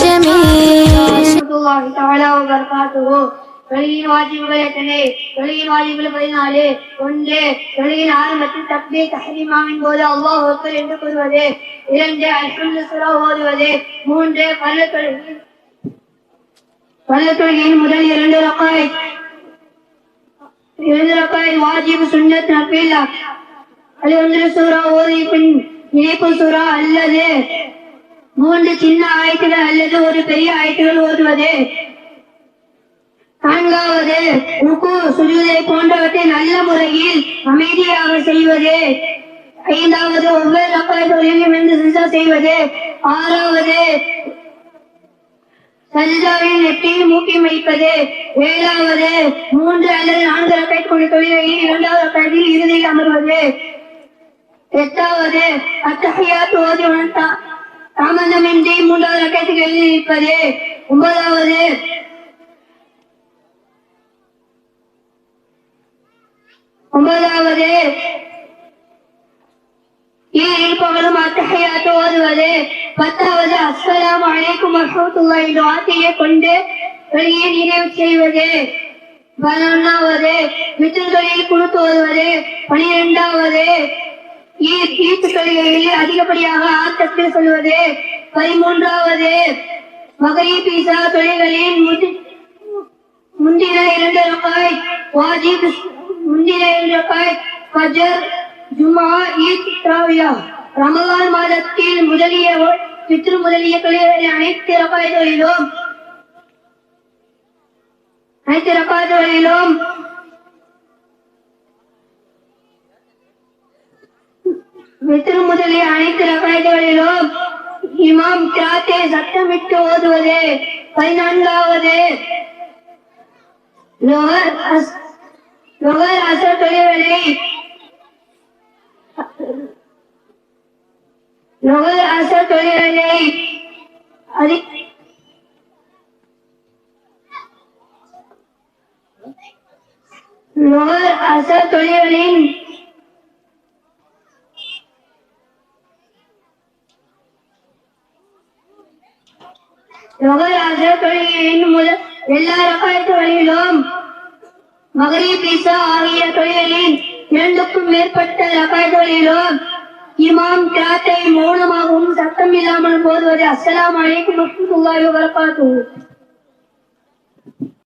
ஆஷமே தொழுகின் வாஜிபுகள் எத்தனை தொழுகின் பதினாலு ஒன்று தொழுகின் போது என்று கூறுவது இரண்டு மூன்று பல தொழுகின் பல முதல் இரண்டு ரக்காய் இரண்டு ரக்காய் வாஜிபு சுண்ணத் நபில்லா அது ஒன்று சூரா அல்லது மூன்று சின்ன ஆயத்துகள் அல்லது ஒரு பெரிய ஆயத்துகள் ஓதுவது. நான்காவது ருக்கு சுஜூதை போன்றவற்றை நல்ல முறையில் அமைதியாக செய்வது. ஐந்தாவது ஒவ்வொரு ரக்காயத்தொழிலும் இருந்து சிசா செய்வது. ஆறாவது சஜிதாவின் நெற்றியை மூக்கி வைப்பது ஏழாவது மூன்று அல்லது நான்கு ரக்காய் கொண்ட தொழிலையில் இரண்டாவது ரக்காயத்தில் இறுதியில் அமர்வது. எட்டாவது அத்தகையா தோதி தா- தாமதமின்றி மூன்றாவது ரக்கத்துக்கு எழுதி நிற்பது ஒன்பதாவது. ஒன்பதாவது. இருப்பவரும் இருப்பவர்களும் அத்தகையாத்து ஓதுவது. பத்தாவது அஸ்ஸலாமு அழைக்கும் வரஹ்மத்துல்லாஹி என்ற வார்த்தையை கொண்டு வெளியே நிறைவு செய்வது. பதினொன்றாவது வித்துகளில் குழுத்து ஓதுவது. பனிரெண்டாவது அதிகப்படியாக ஆட்டத்தில் சொல்வது பதிமூன்றாவது. மகரி பீசா தொழில்களின் முந்தின இரண்டு ரூபாய் வாஜிப் முந்தின இரண்டு ரூபாய் ஃபஜர் ஜுமா ஈத் திராவியா. ரமலான் மாதத்தில் முதலிய பித்ரு முதலிய தொழில்களில் அனைத்து ரக்காய்களிலும் அனைத்து ரக்காய்களிலும் வித்திரு முதலிய அனைத்து ரகாய்களிலும் இமாம் கிராத்தை சத்தமிட்டு ஓதுவது பதினான்காவது. லோகர் அஸ்- லோகர் அசர் தொழில்களை லோகர் அசர் தொழில்களை அதி லோகர் அசர் தொழில்களின் யோகராஜ தொழிலின் முதல் எல்லா ரகாயத்துகளிலும் மகரி பீசா ஆகிய தொழிலின் இரண்டுக்கும் மேற்பட்ட ரகாயத்துகளிலும் இமாம் கிராத்தை மௌனமாகவும் சத்தம் இல்லாமல் போதுவது அஸ்ஸலாமு அலைக்கும் வரஹ்மத்துல்லாஹி